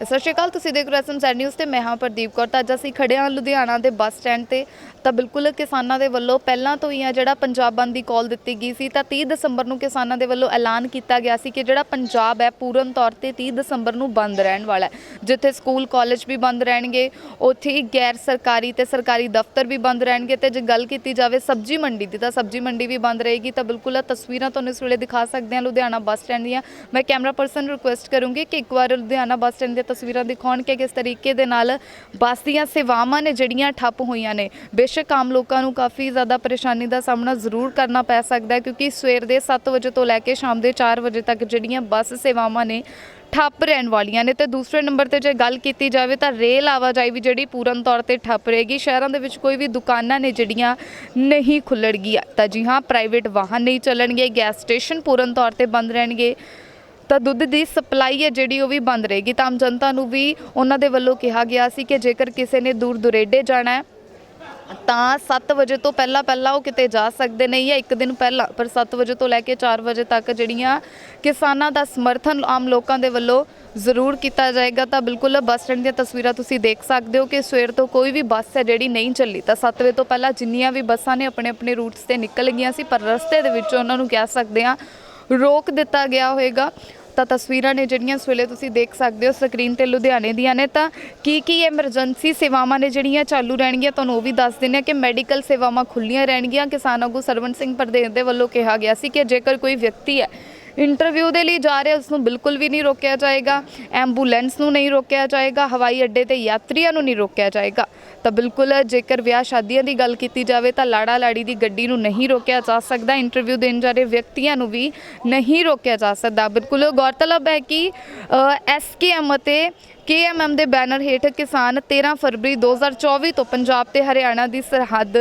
ਸਤਿ ਸ਼੍ਰੀ ਅਕਾਲ, ਤੁਸੀਂ ਦੇਖ ਰਹੇ ਹੋ ਐਸਐਮ ਨਿਊਜ਼ ਤੇ ਮੈਂ ਹਾਂ ਪ੍ਰਦੀਪ ਕੌਰ। ਤਾਂ ਅੱਜ ਅਸੀਂ ਖੜੇ ਹਾਂ ਲੁਧਿਆਣਾ ਦੇ ਬੱਸ ਸਟੈਂਡ ਤੇ। ਤਾਂ ਬਿਲਕੁਲ ਕਿਸਾਨਾਂ ਦੇ ਵੱਲੋਂ ਪਹਿਲਾਂ ਤੋਂ ਹੀ ਆ ਜਿਹੜਾ ਪੰਜਾਬ ਬੰਦ ਦੀ ਕਾਲ ਦਿੱਤੀ ਗਈ ਸੀ, ਤਾਂ 30 ਦਸੰਬਰ ਨੂੰ ਕਿਸਾਨਾਂ ਦੇ ਵੱਲੋਂ ਐਲਾਨ ਕੀਤਾ ਗਿਆ ਸੀ ਕਿ ਜਿਹੜਾ ਪੰਜਾਬ ਹੈ ਪੂਰਨ ਤੌਰ ਤੇ 30 ਦਸੰਬਰ ਨੂੰ ਬੰਦ ਰਹਿਣ ਵਾਲਾ ਹੈ। ਜਿੱਥੇ ਸਕੂਲ, ਕਾਲਜ ਵੀ ਬੰਦ ਰਹਿਣਗੇ, ਉੱਥੇ ਹੀ ਗੈਰ ਸਰਕਾਰੀ ਤੇ ਸਰਕਾਰੀ ਦਫ਼ਤਰ ਵੀ ਬੰਦ ਰਹਿਣਗੇ। ਤੇ ਜੇ ਗੱਲ ਕੀਤੀ ਜਾਵੇ ਸਬਜ਼ੀ ਮੰਡੀ ਦੀ, ਤਾਂ ਸਬਜ਼ੀ ਮੰਡੀ ਵੀ ਬੰਦ ਰਹੇਗੀ। ਤਾਂ ਬਿਲਕੁਲ ਆਹ ਤਸਵੀਰਾਂ ਤੁਹਾਨੂੰ ਇਸ ਵੇਲੇ ਦਿਖਾ ਸਕਦੇ ਹਾਂ ਲੁਧਿਆਣਾ ਬੱਸ ਸਟੈਂਡ ਦੀਆਂ। ਮੈਂ ਕੈਮਰਾ ਪਰਸਨ ਰਿਕੁਐਸਟ ਕਰੂੰਗੀ ਕਿ ਇੱਕ ਵਾਰ ਲੁਧਿਆਣਾ ਬੱਸ ਸਟੈਂਡ ਦੇ ਤਸਵੀਰਾਂ ਦਿਖਾਉਣ ਕਿ ਕਿਸ ਤਰੀਕੇ ਦੇ ਨਾਲ ਬੱਸ ਦੀਆਂ ਸੇਵਾਵਾਂ ਨੇ ਜਿਹੜੀਆਂ ਠੱਪ ਹੋਈਆਂ ਨੇ। ਬੇਸ਼ੱਕ ਆਮ ਲੋਕਾਂ ਨੂੰ ਕਾਫੀ ਜ਼ਿਆਦਾ ਪਰੇਸ਼ਾਨੀ ਦਾ ਸਾਹਮਣਾ ਜ਼ਰੂਰ ਕਰਨਾ ਪੈ ਸਕਦਾ ਹੈ ਕਿਉਂਕਿ ਸਵੇਰ ਦੇ 7 ਵਜੇ ਤੋਂ ਲੈ ਕੇ ਸ਼ਾਮ ਦੇ 4 ਵਜੇ ਤੱਕ ਜਿਹੜੀਆਂ ਬੱਸ ਸੇਵਾਵਾਂ ਨੇ ਠੱਪ ਰਹਿਣ ਵਾਲੀਆਂ ਨੇ। ਤੇ ਦੂਸਰੇ ਨੰਬਰ ਤੇ ਜੇ ਗੱਲ ਕੀਤੀ ਜਾਵੇ ਤਾਂ ਰੇਲ ਆਵਾਜਾਈ ਵੀ ਜਿਹੜੀ ਪੂਰਨ ਤੌਰ ਤੇ ਠੱਪ ਰਹੇਗੀ। ਸ਼ਹਿਰਾਂ ਦੇ ਵਿੱਚ ਕੋਈ ਵੀ ਦੁਕਾਨਾਂ ਨੇ ਜਿਹੜੀਆਂ ਨਹੀਂ ਖੁੱਲਣਗੀਆਂ ਤਾਂ ਜੀ ਹਾਂ ਪ੍ਰਾਈਵੇਟ ਵਾਹਨ ਨਹੀਂ ਚੱਲਣਗੇ ਗੈਸ ਸਟੇਸ਼ਨ ਪੂਰਨ ਤੌਰ ਤੇ ਬੰਦ ਰਹਿਣਗੇ। ਤਾਂ ਦੁੱਧ ਦੀ ਸਪਲਾਈ ਹੈ ਜਿਹੜੀ ਉਹ ਵੀ ਬੰਦ ਰਹੇਗੀ। ਤਾਂ ਆਮ ਜਨਤਾ ਨੂੰ ਵੀ ਉਹਨਾਂ ਦੇ ਵੱਲੋਂ ਕਿਹਾ ਗਿਆ ਸੀ ਕਿ ਜੇਕਰ ਕਿਸੇ ਨੇ ਦੂਰ ਦੁਰੇਡੇ ਜਾਣਾ ਹੈ, ਤਾਂ 7 ਵਜੇ ਤੋਂ ਪਹਿਲਾਂ ਪਹਿਲਾਂ ਉਹ ਕਿਤੇ ਜਾ ਸਕਦੇ ਨੇ ਜਾਂ ਇੱਕ ਦਿਨ ਪਹਿਲਾਂ, ਪਰ 7 ਵਜੇ ਤੋਂ ਲੈ ਕੇ 4 ਵਜੇ ਤੱਕ ਜਿਹੜੀਆਂ ਕਿਸਾਨਾਂ ਦਾ ਸਮਰਥਨ ਆਮ ਲੋਕਾਂ ਦੇ ਵੱਲੋਂ ਜ਼ਰੂਰ ਕੀਤਾ ਜਾਏਗਾ। ਤਾਂ ਬਿਲਕੁਲ ਬੱਸ ਸਟੈਂਡ ਦੀਆਂ ਤਸਵੀਰਾਂ ਤੁਸੀਂ ਦੇਖ ਸਕਦੇ ਹੋ ਕਿ ਸਵੇਰ ਤੋਂ ਕੋਈ ਵੀ ਬੱਸ ਹੈ ਜਿਹੜੀ ਨਹੀਂ ਚੱਲੀ। ਤਾਂ 7 ਵਜੇ ਤੋਂ ਪਹਿਲਾਂ ਜਿੰਨੀਆਂ ਵੀ ਬੱਸਾਂ ਨੇ ਆਪਣੇ ਆਪਣੇ ਰੂਟਸ ਤੇ ਨਿਕਲ ਗਈਆਂ ਸੀ, ਪਰ ਰਸਤੇ ਦੇ ਵਿੱਚੋਂ ਉਹਨਾਂ ਨੂੰ ਕਹਿ ਸਕਦੇ ਹਾਂ ਰੋਕ ਦਿੱਤਾ ਗਿਆ ਹੋਵੇਗਾ ਤਾਂ ਤਸਵੀਰਾਂ ਨੇ ਜਿਹੜੀਆਂ ਇਸ ਵੇਲੇ ਤੁਸੀਂ ਦੇਖ ਸਕਦੇ ਹੋ ਸਕਰੀਨ ਤੇ ਲੁਧਿਆਣੇ ਦੀਆਂ ਨੇ, ਤਾਂ ਕੀ ਕੀ ਐਮਰਜੈਂਸੀ ਸੇਵਾਵਾਂ ਨੇ ਜਿਹੜੀਆਂ ਚਾਲੂ ਰਹਿਣਗੀਆਂ, ਤੁਹਾਨੂੰ ਉਹ ਵੀ ਦੱਸ ਦਿੰਦੇ ਹਾਂ ਕਿ ਮੈਡੀਕਲ ਸੇਵਾਵਾਂ ਖੁੱਲੀਆਂ ਰਹਿਣਗੀਆਂ, ਕਿਸਾਨ ਆਗੂ ਸਰਵਨ ਸਿੰਘ ਪਰਦੇਸ ਦੇ ਵੱਲੋਂ ਕਿਹਾ ਗਿਆ ਸੀ ਕਿ ਜੇਕਰ ਕੋਈ ਵਿਅਕਤੀ ਹੈ ਇੰਟਰਵਿਊ ਦੇ ਲਈ ਜਾ ਰਿਹਾ ਉਸ ਨੂੰ ਬਿਲਕੁਲ ਵੀ ਨਹੀਂ ਰੋਕਿਆ ਜਾਏਗਾ ਐਂਬੂਲੈਂਸ ਨੂੰ ਨਹੀਂ ਰੋਕਿਆ ਜਾਏਗਾ, ਹਵਾਈ ਅੱਡੇ ਤੇ ਯਾਤਰੀਆਂ ਨੂੰ ਨਹੀਂ ਰੋਕਿਆ ਜਾਏਗਾ। ਤਾਂ ਬਿਲਕੁਲ ਜੇਕਰ ਵਿਆਹ ਸ਼ਾਦੀਆਂ ਦੀ ਗੱਲ ਕੀਤੀ ਜਾਵੇ ਤਾਂ ਲਾੜਾ ਲਾੜੀ ਦੀ ਗੱਡੀ ਨੂੰ ਨਹੀਂ ਰੋਕਿਆ ਜਾ ਸਕਦਾ ਇੰਟਰਵਿਊ ਦੇਣ ਜਾ ਰਹੇ ਵਿਅਕਤੀਆਂ ਨੂੰ ਵੀ ਨਹੀਂ ਰੋਕਿਆ ਜਾ ਸਕਦਾ। ਬਿਲਕੁਲ ਗੌਰਤਲਬ ਹੈ ਕਿ ਐਸਕੇਐਮ ਅਤੇ ਕੇਐਮਐਮ ਦੇ ਬੈਨਰ ਹੇਠ ਕਿਸਾਨ 13 ਫਰਵਰੀ 2024 ਤੋਂ ਪੰਜਾਬ ਤੇ ਹਰਿਆਣਾ ਦੀ ਸਰਹੱਦ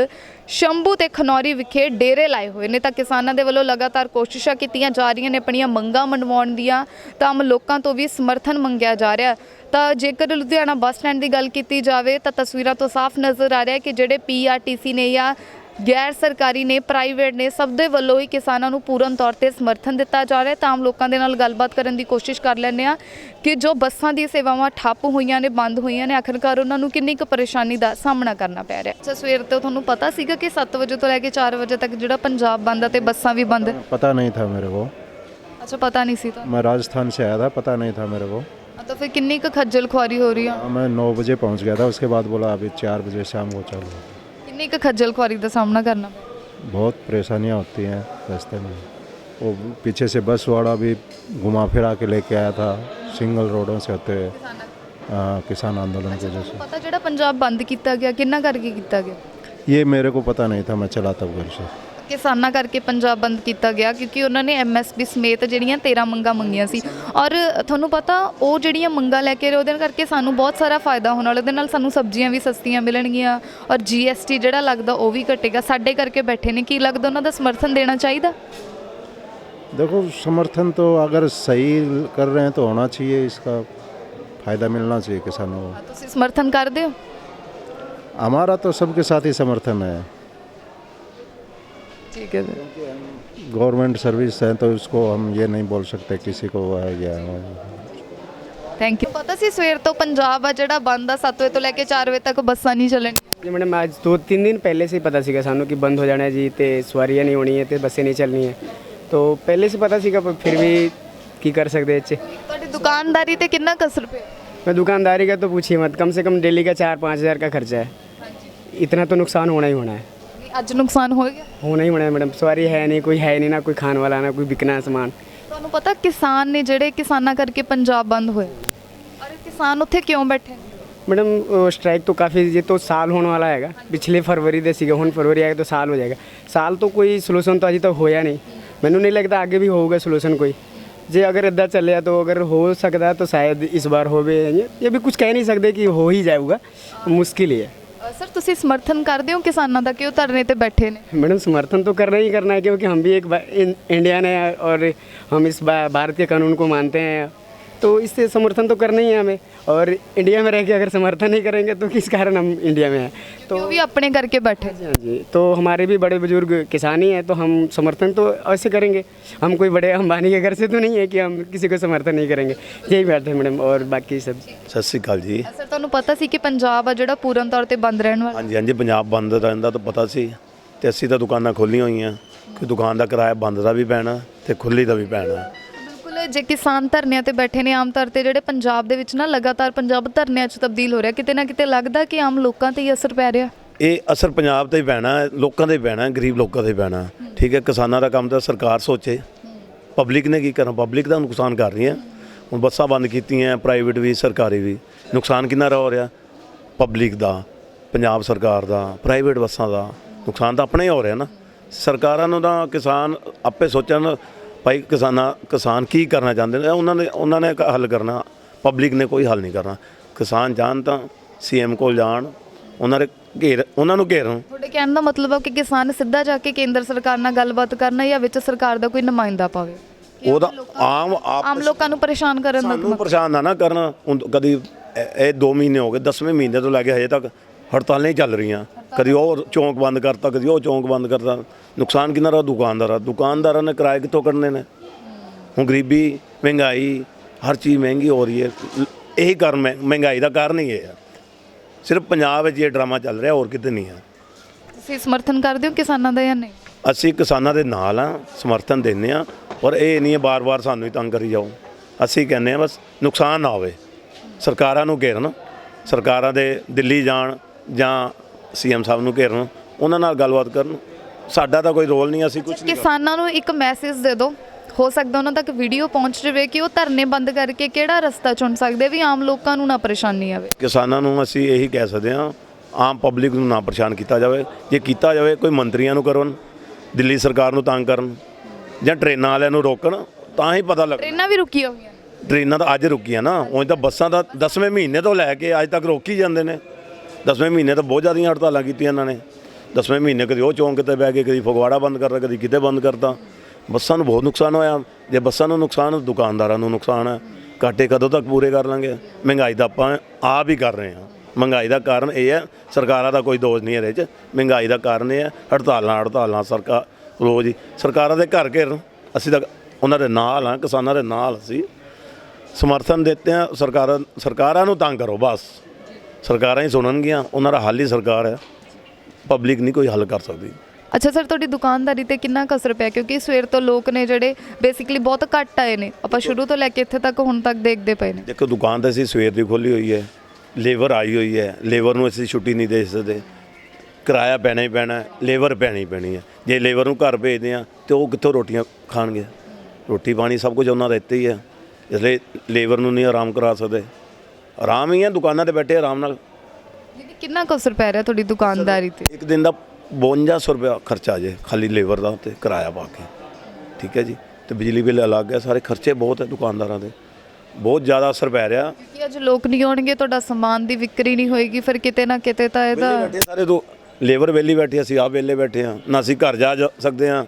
ਸ਼ੰਭੂ ਤੇ ਖਨੌਰੀ ਵਿਖੇ ਡੇਰੇ ਲਾਏ ਹੋਏ ਨੇ ਤਾਂ ਕਿਸਾਨਾਂ ਦੇ ਵੱਲੋਂ ਲਗਾਤਾਰ ਕੋਸ਼ਿਸ਼ਾਂ ਕੀਤੀਆਂ ਜਾ ਰਹੀਆਂ ਨੇ, ਆਪਣੀਆਂ ਮੰਗਾਂ ਮਨਵਾਉਣ ਦੀਆਂ ਤਾਂ ਆਮ ਲੋਕਾਂ ਤੋਂ ਵੀ ਸਮਰਥਨ ਮੰਗਿਆ ਜਾ ਰਿਹਾ। ਤਾਂ ਜੇਕਰ ਲੁਧਿਆਣਾ ਬੱਸ ਸਟੈਂਡ ਦੀ ਗੱਲ ਕੀਤੀ ਜਾਵੇ ਤਾਂ ਤਸਵੀਰਾਂ ਤੋਂ ਸਾਫ਼ ਨਜ਼ਰ ਆ ਰਿਹਾ ਹੈ ਕਿ ਜਿਹੜੇ ਪੀਆਰਟੀਸੀ ਨੇ ਜਾਂ ਗੈਰ ਸਰਕਾਰੀ ਨੇ ਪ੍ਰਾਈਵੇਟ ਨੇ ਸਭ ਦੇ ਵੱਲੋਂ ਹੀ ਕਿਸਾਨਾਂ ਨੂੰ ਪੂਰਨ ਤੌਰ ਤੇ ਸਮਰਥਨ ਦਿੱਤਾ ਜਾ ਰਿਹਾ ਹੈ ਤਾਂ ਆਮ ਲੋਕਾਂ ਦੇ ਨਾਲ ਗੱਲਬਾਤ ਕਰਨ ਦੀ ਕੋਸ਼ਿਸ਼ ਕਰ ਲੈਂਦੇ ਆ ਕਿ ਜੋ ਬੱਸਾਂ ਦੀ ਸੇਵਾਵਾਂ ਠੱਪ ਹੋਈਆਂ ਨੇ ਬੰਦ ਹੋਈਆਂ ਨੇ ਆਖਰਕਾਰ ਉਹਨਾਂ ਨੂੰ ਕਿੰਨੀ ਕੁ ਪਰੇਸ਼ਾਨੀ ਦਾ ਸਾਹਮਣਾ ਕਰਨਾ ਪੈ ਰਿਹਾ ਅੱਛਾ ਸਵੇਰ ਤੋਂ ਤੁਹਾਨੂੰ ਪਤਾ ਸੀਗਾ ਕਿ 7 ਵਜੇ ਤੋਂ ਲੈ ਕੇ 4 ਵਜੇ ਤੱਕ ਜਿਹੜਾ ਪੰਜਾਬ ਬੰਦ ਆ ਤੇ ਬੱਸਾਂ ਵੀ ਬੰਦ पता नहीं था मेरे को ਅੱਛਾ ਪਤਾ ਨਹੀਂ ਸੀ ਤਾਂ मैं राजस्थान से आया था पता नहीं था मेरे को ਤਾਂ ਫਿਰ ਕਿੰਨੀ ਕੁ ਖੱਜਲ ਖੁਆਰੀ ਹੋ ਰਹੀ ਆ हाँ, मैं नौ बजे पहुंच गया था उसके बाद बोला अभी चार बजे शाम को चालू होगा। ਕਿੰਨੀ ਕੁ ਖੱਜਲ ਖੁਆਰੀ ਦਾ ਸਾਹਮਣਾ ਕਰਨਾ ਪਿਆ बहुत परेशानियां होती हैं रास्ते में वो पीछे से बस वाला भी घुमा फिरा के लेके आया था सिंगल रोडों से होते हुए हाँ, किसान आंदोलन की वजह से ਪਤਾ ਜਿਹੜਾ ਪੰਜਾਬ ਬੰਦ ਕੀਤਾ ਗਿਆ ਕਿੰਨਾ ਕਰਕੇ ਕੀਤਾ ਗਿਆ ये मेरे को पता नहीं था मैं चला तब घर से ਕਿਸਾਨਾਂ ਕਰਕੇ ਪੰਜਾਬ ਬੰਦ ਕੀਤਾ ਗਿਆ ਕਿਉਂਕਿ ਉਹਨਾਂ ਨੇ ਐਮਐਸਪੀ ਸਮੇਤ ਜਿਹੜੀਆਂ 13 ਮੰਗਾਂ ਮੰਗੀਆਂ ਸੀ ਔਰ ਤੁਹਾਨੂੰ ਪਤਾ ਉਹ ਜਿਹੜੀਆਂ ਮੰਗਾਂ ਲੈ ਕੇ ਰਹੇ ਉਹਦੇ ਕਰਕੇ ਸਾਨੂੰ ਬਹੁਤ ਸਾਰਾ ਫਾਇਦਾ ਹੋਣ ਵਾਲਾ ਉਹਦੇ ਨਾਲ ਸਾਨੂੰ ਸਬਜ਼ੀਆਂ ਵੀ ਸਸਤੀਆਂ ਮਿਲਣਗੀਆਂ ਔਰ ਜੀਐਸਟੀ ਜਿਹੜਾ ਲੱਗਦਾ ਉਹ ਵੀ ਘਟੇਗਾ ਸਾਡੇ ਕਰਕੇ ਬੈਠੇ ਨੇ ਕੀ ਲੱਗਦਾ ਉਹਨਾਂ ਦਾ ਸਮਰਥਨ ਦੇਣਾ ਚਾਹੀਦਾ देखो समर्थन तो अगर सही कर रहे हैं तो होना चाहिए इसका फ़ायदा मिलना चाहिए किसानों को ਤੁਸੀਂ ਸਮਰਥਨ ਕਰਦੇ ਹੋ हमारा तो सबके साथ ही समर्थन है ਠੀਕ ਹੈ ਸਰ गवर्नमेंट सर्विस है तो उसको हम ये नहीं बोल सकते किसी को वो है या वो है। ਥੈਂਕ ਯੂ ਪਤਾ ਸੀ ਸਵੇਰ ਤੋਂ ਪੰਜਾਬ ਆ ਜਿਹੜਾ ਬੰਦ ਆ 7 ਵਜੇ ਤੋਂ ਲੈ ਕੇ 4 ਵਜੇ ਤੱਕ ਬੱਸਾਂ ਨਹੀਂ ਚੱਲਣਗੀਆਂ ਜੀ ਮੈਡਮ ਅੱਜ ਦੋ ਤਿੰਨ ਦਿਨ ਪਹਿਲੇ से ही पता ਸੀਗਾ ਸਾਨੂੰ ਕਿ ਬੰਦ ਹੋ ਜਾਣਾ ਹੈ ਜੀ ਤੇ ਸਵਾਰੀਆਂ ਨਹੀਂ ਹੋਣੀ ਹੈ ਤੇ ਬੱਸੇ ਨਹੀਂ ਚੱਲਣੀ ਹੈ तो पहले से पता सीखा पर फिर भी की कर सकते हैं अच्छे ਤੁਹਾਡੀ ਦੁਕਾਨਦਾਰੀ ਤੇ ਕਿੰਨਾ ਕਸਰ ਪਿਆ मैं दुकानदारी का तो पूछिए मत कम से कम डेली का चार पाँच हज़ार का खर्चा है इतना तो नुकसान होना ही होना है ਨਹੀਂ, ਅੱਜ ਨੁਕਸਾਨ ਹੋ ਗਿਆ होना ही होना है मैडम सवारी है नहीं कोई है नहीं ना कोई खाने वाला ना कोई बिकना है सामान ਤੁਹਾਨੂੰ ਪਤਾ ਕਿਸਾਨ ਨੇ ਜਿਹੜੇ ਕਿਸਾਨਾਂ ਕਰਕੇ ਪੰਜਾਬ ਬੰਦ ਹੋਏ ਔਰ ਇਹ ਕਿਸਾਨ ਉੱਥੇ ਕਿਉਂ ਬੈਠੇ ਨੇ मैडम स्ट्राइक तो काफ़ी ये तो साल होने वाला हैगा पिछले फरवरी ਦੇ ਸੀਗਾ ਹੁਣ ਫਰਵਰੀ ਆਏਗਾ ਤਾਂ ਸਾਲ ਹੋ ਜਾਏਗਾ ਸਾਲ ਤੋਂ ਕੋਈ ਸੋਲੂਸ਼ਨ ਤਾਂ ਅਜੇ ਤੱਕ ਹੋਇਆ ਨਹੀਂ ਮੈਨੂੰ ਨਹੀਂ ਲੱਗਦਾ ਅੱਗੇ ਵੀ ਹੋਊਗਾ ਸੋਲੂਸ਼ਨ ਕੋਈ ਜੇ ਅਗਰ ਇੱਦਾਂ ਚੱਲਿਆ ਤਾਂ ਅਗਰ ਹੋ ਸਕਦਾ ਤਾਂ ਸ਼ਾਇਦ ਇਸ ਵਾਰ ਹੋਵੇ ਇਹ ਵੀ ਕੁਝ ਕਹਿ ਨਹੀਂ ਸਕਦੇ ਕਿ ਹੋ ਹੀ ਜਾਊਗਾ ਮੁਸ਼ਕਿਲ ਹੀ ਹੈ ਅ, ਸਰ ਤੁਸੀਂ ਸਮਰਥਨ ਕਰਦੇ ਹੋ ਕਿਸਾਨਾਂ ਦਾ ਕਿ ਉਹ ਧਰਨੇ ਤੇ ਬੈਠੇ ਨੇ मैडम समर्थन तो करना ही करना है क्योंकि हम भी एक बा- इन- इंडियन है और हम इस बा- भारतीय कानून को मानते हैं तो इससे समर्थन तो करना ही है हमें और इंडिया में रह के अगर समर्थन नहीं करेंगे तो किस कारण हम इंडिया में हैं तो ਉਹ ਵੀ ਆਪਣੇ ਕਰਕੇ ਬੈਠੇ हाँ जी तो हमारे भी बड़े बुजुर्ग किसान ही हैं तो हम समर्थन तो अवश्य करेंगे हम कोई बड़े अंबानी के घर से तो नहीं है कि हम किसी को समर्थन नहीं करेंगे यही बात है मैडम और बाकी सब ਸਤਿ ਸ਼੍ਰੀ ਅਕਾਲ ਜੀ ਸਰ ਤੁਹਾਨੂੰ ਪਤਾ ਸੀ ਕਿ ਪੰਜਾਬ ਆ ਜਿਹੜਾ ਪੂਰਨ ਤੌਰ ਤੇ ਬੰਦ ਰਹਿਣ ਵਾਲਾ ਹਾਂਜੀ ਹਾਂਜੀ ਪੰਜਾਬ ਬੰਦ ਰਹਿੰਦਾ ਤਾਂ ਪਤਾ ਸੀ ਤੇ ਅਸੀਂ ਤਾਂ ਦੁਕਾਨਾਂ ਖੋਲੀਆਂ ਹੋਈਆਂ ਕਿ ਦੁਕਾਨ ਦਾ ਕਿਰਾਇਆ ਬੰਦ ਦਾ ਵੀ ਪੈਣਾ ਤੇ ਖੁੱਲੀ ਦਾ ਵੀ ਪੈਣਾ ਬਿਲਕੁਲ ਜੇ ਕਿਸਾਨ ਧਰਨਿਆਂ ਤੇ ਬੈਠੇ ਨੇ, ਆਮ ਤੌਰ ਤੇ ਜਿਹੜੇ ਪੰਜਾਬ ਦੇ ਵਿੱਚ ਨਾ ਲਗਾਤਾਰ ਪੰਜਾਬ ਧਰਨਿਆਂ 'ਚ ਤਬਦੀਲ ਹੋ ਰਿਹਾ, ਕਿਤੇ ਨਾ ਕਿਤੇ ਲੱਗਦਾ ਕਿ ਆਮ ਲੋਕਾਂ ਤੇ ਹੀ ਅਸਰ ਪੈ ਰਿਹਾ? ਇਹ ਅਸਰ ਪੰਜਾਬ ਤੇ ਪੈਣਾ, ਲੋਕਾਂ ਤੇ ਪੈਣਾ, ਗਰੀਬ ਲੋਕਾਂ ਤੇ ਪੈਣਾ। ਠੀਕ ਹੈ, ਕਿਸਾਨਾਂ ਦਾ ਕੰਮ ਤਾਂ ਸਰਕਾਰ ਸੋਚੇ। ਪਬਲਿਕ ਨੇ ਕੀ ਕਰਨਾ ਪਬਲਿਕ ਦਾ ਨੁਕਸਾਨ ਕਰ ਰਹੀ ਹੈ। ਹੁਣ ਬੱਸਾਂ ਬੰਦ ਕੀਤੀਆਂ ਪ੍ਰਾਈਵੇਟ ਵੀ, ਸਰਕਾਰੀ ਵੀ। ਨੁਕਸਾਨ ਕਿੰਨਾ ਹੋ ਰਿਹਾ? ਪਬਲਿਕ ਦਾ, ਪੰਜਾਬ ਸਰਕਾਰ ਦਾ ਪ੍ਰਾਈਵੇਟ ਬੱਸਾਂ ਦਾ। ਨੁਕਸਾਨ ਤਾਂ ਆਪਣੇ ਹੀ ਹੋ ਰਿਹਾ ਨਾ। ਸਰਕਾਰਾਂ ਨੂੰ ਤਾਂ ਕਿਸਾਨ ਆਪੇ ਸੋਚਣ ਭਾਈ ਕਿਸਾਨਾਂ ਕਿਸਾਨ ਕੀ ਕਰਨਾ ਚਾਹੁੰਦੇ ਨੇ? ਉਹਨਾਂ ਨੇ ਉਹਨਾਂ ਨੇ ਹੱਲ ਕਰਨਾ। ਪਬਲਿਕ ਨੇ ਕੋਈ ਹੱਲ ਨਹੀਂ ਕਰਨਾ। ਕਿਸਾਨ ਜਾਣ ਤਾਂ ਸੀਐਮ ਕੋਲ ਜਾਣ। ਉਹਨਾਂ ਦੇ ਘੇਰ ਉਹਨਾਂ ਨੂੰ ਘੇਰਨ ਤੁਹਾਡੇ ਕਹਿਣ ਦਾ ਮਤਲਬ ਹੈ ਕਿ ਕਿਸਾਨ ਸਿੱਧਾ ਜਾ ਕੇ ਕੇਂਦਰ ਸਰਕਾਰ ਨਾਲ ਗੱਲਬਾਤ ਕਰਨਾ ਜਾਂ ਵਿੱਚ ਸਰਕਾਰ ਦਾ ਕੋਈ ਨੁਮਾਇੰਦਾ ਪਾਵੇ? ਉਹਦਾ ਆਮ ਆਮ ਲੋਕਾਂ ਨੂੰ ਪਰੇਸ਼ਾਨ ਕਰਨ ਦਾ ਸਾਨੂੰ ਪਰੇਸ਼ਾਨ ਨਾ ਨਾ ਕਰਨ। ਕਦੀ ਇਹ- ਇਹ 2 ਮਹੀਨੇ ਹੋ ਗਏ 10ਵੇਂ ਮਹੀਨੇ ਤੋਂ ਲੈ ਕੇ ਹਜੇ ਤੱਕ ਹੜਤਾਲਾਂ ਹੀ ਚੱਲ ਰਹੀਆਂ। ਕਦੀ ਉਹ ਚੌਂਕ ਬੰਦ ਕਰਤਾ ਕਦੀ ਉਹ ਚੌਂਕ ਬੰਦ ਕਰਤਾ। ਨੁਕਸਾਨ ਕਿੰਨਾ ਰਹਾ? ਦੁਕਾਨਦਾਰਾਂ ਦੁਕਾਨਦਾਰਾਂ ਨੇ ਕਿਰਾਏ ਕਿੱਥੋਂ ਕੱਢਣੇ ਨੇ? ਹੁਣ ਗਰੀਬੀ ਮਹਿੰਗਾਈ ਹਰ ਚੀਜ਼ ਮਹਿੰਗੀ ਹੋ ਰਹੀ ਹੈ। ਇਹੀ ਕਾਰਨ ਮਹਿ- ਮਹਿੰਗਾਈ ਦਾ ਕਾਰਨ ਹੀ ਇਹ ਹੈ ਸਿਰਫ ਪੰਜਾਬ ਵਿੱਚ ਇਹ ਡਰਾਮਾ ਚੱਲ ਰਿਹਾ ਹੋਰ ਕਿਤੇ ਨਹੀਂ ਹੈ ਤੁਸੀਂ ਸਮਰਥਨ ਕਰਦੇ ਹੋ ਕਿਸਾਨਾਂ ਦਾ ਜਾਂ ਨਹੀਂ? ਅਸੀਂ ਕਿਸਾਨਾਂ ਦੇ ਨਾਲ ਆ ਸਮਰਥਨ ਦਿੰਦੇ ਆ ਔਰ ਇਹ ਨਹੀਂ ਹੈ ਬਾਰ-ਬਾਰ ਸਾਨੂੰ ਹੀ ਤੰਗ ਕਰੀ ਜਾਓ। ਅਸੀਂ ਕਹਿੰਦੇ ਆ ਬਸ ਨੁਕਸਾਨ ਨਾ ਹੋਵੇ। ਸਰਕਾਰਾਂ ਨੂੰ ਘੇਰਨ ਸਰਕਾਰਾਂ ਦੇ ਦਿੱਲੀ ਜਾਣ ਜਾਂ ਸੀਐਮ ਸਾਹਿਬ ਨੂੰ ਘੇਰਨ ਉਹਨਾਂ ਨਾਲ ਗੱਲਬਾਤ ਕਰਨ। ਸਾਡਾ ਤਾਂ ਕੋਈ ਰੋਲ ਨਹੀਂ ਅਸੀਂ ਕੁਝ ਨਹੀਂ ਕਿਸਾਨਾਂ ਨੂੰ ਇੱਕ ਮੈਸੇਜ ਦੇ ਦਿਓ। ਹੋ ਸਕਦਾ ਉਹਨਾਂ ਤੱਕ ਵੀਡੀਓ ਪਹੁੰਚ ਜਾਵੇ ਕਿ ਉਹ ਧਰਨੇ ਬੰਦ ਕਰਕੇ ਕਿਹੜਾ ਰਸਤਾ ਚੁਣ ਸਕਦੇ ਵੀ ਆਮ ਲੋਕਾਂ ਨੂੰ ਨਾ ਪਰੇਸ਼ਾਨੀ ਆਵੇ। ਕਿਸਾਨਾਂ ਨੂੰ ਅਸੀਂ ਇਹੀ ਕਹਿ ਸਕਦੇ ਹਾਂ ਆਮ ਪਬਲਿਕ ਨੂੰ ਨਾ ਪਰੇਸ਼ਾਨ ਕੀਤਾ ਜਾਵੇ। ਜੇ ਕੀਤਾ ਜਾਵੇ ਕੋਈ ਮੰਤਰੀਆਂ ਨੂੰ ਕਰਨ ਦਿੱਲੀ ਸਰਕਾਰ ਨੂੰ ਤੰਗ ਕਰਨ ਜਾਂ ਟ੍ਰੇਨਾਂ ਵਾਲਿਆਂ ਨੂੰ ਰੋਕਣ ਤਾਂ ਹੀ ਪਤਾ ਲੱਗ ਟ੍ਰੇਨਾਂ ਵੀ ਰੁਕੀਆਂ ਹੋਈਆਂ ਨੇ। ਟ੍ਰੇਨਾਂ ਤਾਂ ਅੱਜ ਰੁਕੀਆਂ ਨਾ ਉਂਝ ਤਾਂ ਬੱਸਾਂ ਦਾ 10ਵੇਂ ਮਹੀਨੇ ਤੋਂ ਲੈ ਕੇ ਅੱਜ ਤੱਕ ਰੋਕੀ ਜਾਂਦੇ ਨੇ। 10ਵੇਂ ਮਹੀਨੇ ਤਾਂ ਬਹੁਤ ਜ਼ਿਆਦੀਆਂ ਹੜਤਾਲਾਂ ਕੀਤੀਆਂ ਇਹਨਾਂ ਨੇ। 10ਵੇਂ ਮਹੀਨੇ ਕਦੀ ਉਹ ਚੌਂਕ ਤੇ ਬਹਿ ਕੇ ਕਦੀ ਫਗਵਾੜਾ ਬੰਦ ਕਰਤਾ, ਕਦੀ ਕਿਤੇ ਬੰਦ ਕਰਤਾ। ਬੱਸਾਂ ਨੂੰ ਬਹੁਤ ਨੁਕਸਾਨ ਹੋਇਆ। ਜੇ ਬੱਸਾਂ ਨੂੰ ਨੁਕਸਾਨ, ਦੁਕਾਨਦਾਰਾਂ ਨੂੰ ਨੁਕਸਾਨ ਹੈ ਘਾਟੇ ਕਦੋਂ ਤੱਕ ਪੂਰੇ ਕਰ ਲਾਂਗੇ? ਮਹਿੰਗਾਈ ਦਾ ਆਪਾਂ ਆਪ ਹੀ ਕਰ ਰਹੇ ਹਾਂ। ਮਹਿੰਗਾਈ ਦਾ ਕਾਰਨ ਇਹ ਹੈ, ਸਰਕਾਰਾਂ ਦਾ ਕੋਈ ਦੋਸ਼ ਨਹੀਂ ਹੈ ਇਹਦੇ 'ਚ। ਮਹਿੰਗਾਈ ਦਾ ਕਾਰਨ ਇਹ ਹੈ, ਹੜਤਾਲਾਂ ਹੜਤਾਲਾਂ ਸਰਕਾਰ ਰੋਜ਼ ਹੀ। ਸਰਕਾਰਾਂ ਦੇ ਘਰ ਘੇਰਨ ਅਸੀਂ ਤਾਂ ਉਹਨਾਂ ਦੇ ਨਾਲ ਹਾਂ, ਕਿਸਾਨਾਂ ਦੇ ਨਾਲ ਅਸੀਂ। ਸਮਰਥਨ ਦਿੱਤੇ ਹਾਂ, ਸਰਕਾਰਾਂ ਸਰਕਾਰਾਂ ਨੂੰ ਤੰਗ ਕਰੋ, ਬਸ। ਸਰਕਾਰਾਂ ਹੀ ਸੁਣਨਗੀਆਂ ਉਹਨਾਂ ਦਾ ਹੱਲ ਹੀ ਸਰਕਾਰ ਹੈ। ਪਬਲਿਕ ਨਹੀਂ ਕੋਈ ਹੱਲ ਕਰ ਸਕਦੀ। ਅੱਛਾ ਸਰ ਤੁਹਾਡੀ ਦੁਕਾਨਦਾਰੀ ਤੇ ਕਿੰਨਾ ਕੁ ਅਸਰ ਪਿਆ? ਕਿਉਂਕਿ ਸਵੇਰ ਤੋਂ ਲੋਕ ਨੇ ਜਿਹੜੇ ਬੇਸਿਕਲੀ ਬਹੁਤ ਘੱਟ ਆਏ ਨੇ। ਆਪਾਂ ਸ਼ੁਰੂ ਤੋਂ ਲੈ ਕੇ ਇੱਥੇ ਤੱਕ ਹੁਣ ਤੱਕ ਦੇਖਦੇ ਪਏ ਨੇ। ਦੇਖੋ ਦੁਕਾਨ ਤਾਂ ਅਸੀਂ ਸਵੇਰ ਦੀ ਖੋਲੀ ਹੋਈ ਹੈ। ਲੇਬਰ ਆਈ ਹੋਈ ਹੈ। ਲੇਬਰ ਨੂੰ ਅਸੀਂ ਛੁੱਟੀ ਨਹੀਂ ਦੇ ਸਕਦੇ। ਕਿਰਾਇਆ ਪੈਣਾ ਹੀ ਪੈਣਾ ਲੇਬਰ ਪੈਣੀ ਪੈਣੀ ਹੈ। ਜੇ ਲੇਬਰ ਨੂੰ ਘਰ ਭੇਜਦੇ ਆ ਤੇ ਉਹ ਕਿੱਥੋਂ ਰੋਟੀਆਂ ਖਾਣਗੇ? ਰੋਟੀ ਪਾਣੀ ਸਭ ਕੁਝ ਉਹਨਾਂ ਦਾ ਇੱਥੇ ਹੀ ਹੈ। ਇਸ ਲਈ ਲੇਬਰ ਨੂੰ ਨਹੀਂ ਆਰਾਮ ਕਰਾ ਸਕਦੇ। ਆਰਾਮ ਹੀ ਹੈ ਦੁਕਾਨਾਂ ਤੇ ਬੈਠੇ ਆਰਾਮ ਨਾਲ। ਕਿੰਨਾ ਕੁ ਅਸਰ ਪੈ ਰਿਹਾ ਤੁਹਾਡੀ ਦੁਕਾਨਦਾਰੀ ਤੇ? ਇੱਕ ਦਿਨ ਦਾ 5200 ਰੁਪਇਆ ਖਰਚਾ ਜੇ ਖਾਲੀ ਲੇਬਰ ਦਾ ਤੇ ਕਿਰਾਇਆ ਪਾ ਕੇ। ਠੀਕ ਹੈ ਜੀ? ਤੇ ਬਿਜਲੀ ਬਿੱਲ ਅਲੱਗ ਹੈ ਸਾਰੇ ਖਰਚੇ ਬਹੁਤ ਹੈ ਦੁਕਾਨਦਾਰਾਂ ਦੇ। ਬਹੁਤ ਜ਼ਿਆਦਾ ਅਸਰ ਪੈ ਰਿਹਾ। ਕਿ ਅੱਜ ਲੋਕ ਨਹੀਂ ਆਉਣਗੇ ਤੁਹਾਡਾ ਸਮਾਨ ਦੀ ਵਿਕਰੀ ਨਹੀਂ ਹੋਏਗੀ ਫਿਰ ਕਿਤੇ ਨਾ ਕਿਤੇ ਤਾਂ ਇਹਦਾ ਵਿਹਲੇ ਬੈਠੇ ਸਾਰੇ ਦੋ ਲੇਬਰ ਵਿਹਲੀ ਬੈਠੀ ਅਸੀਂ ਆਪ ਵਿਹਲੇ ਬੈਠੇ ਹਾਂ ਨਾ ਅਸੀਂ ਘਰ ਜਾ ਜਾ ਸਕਦੇ ਹਾਂ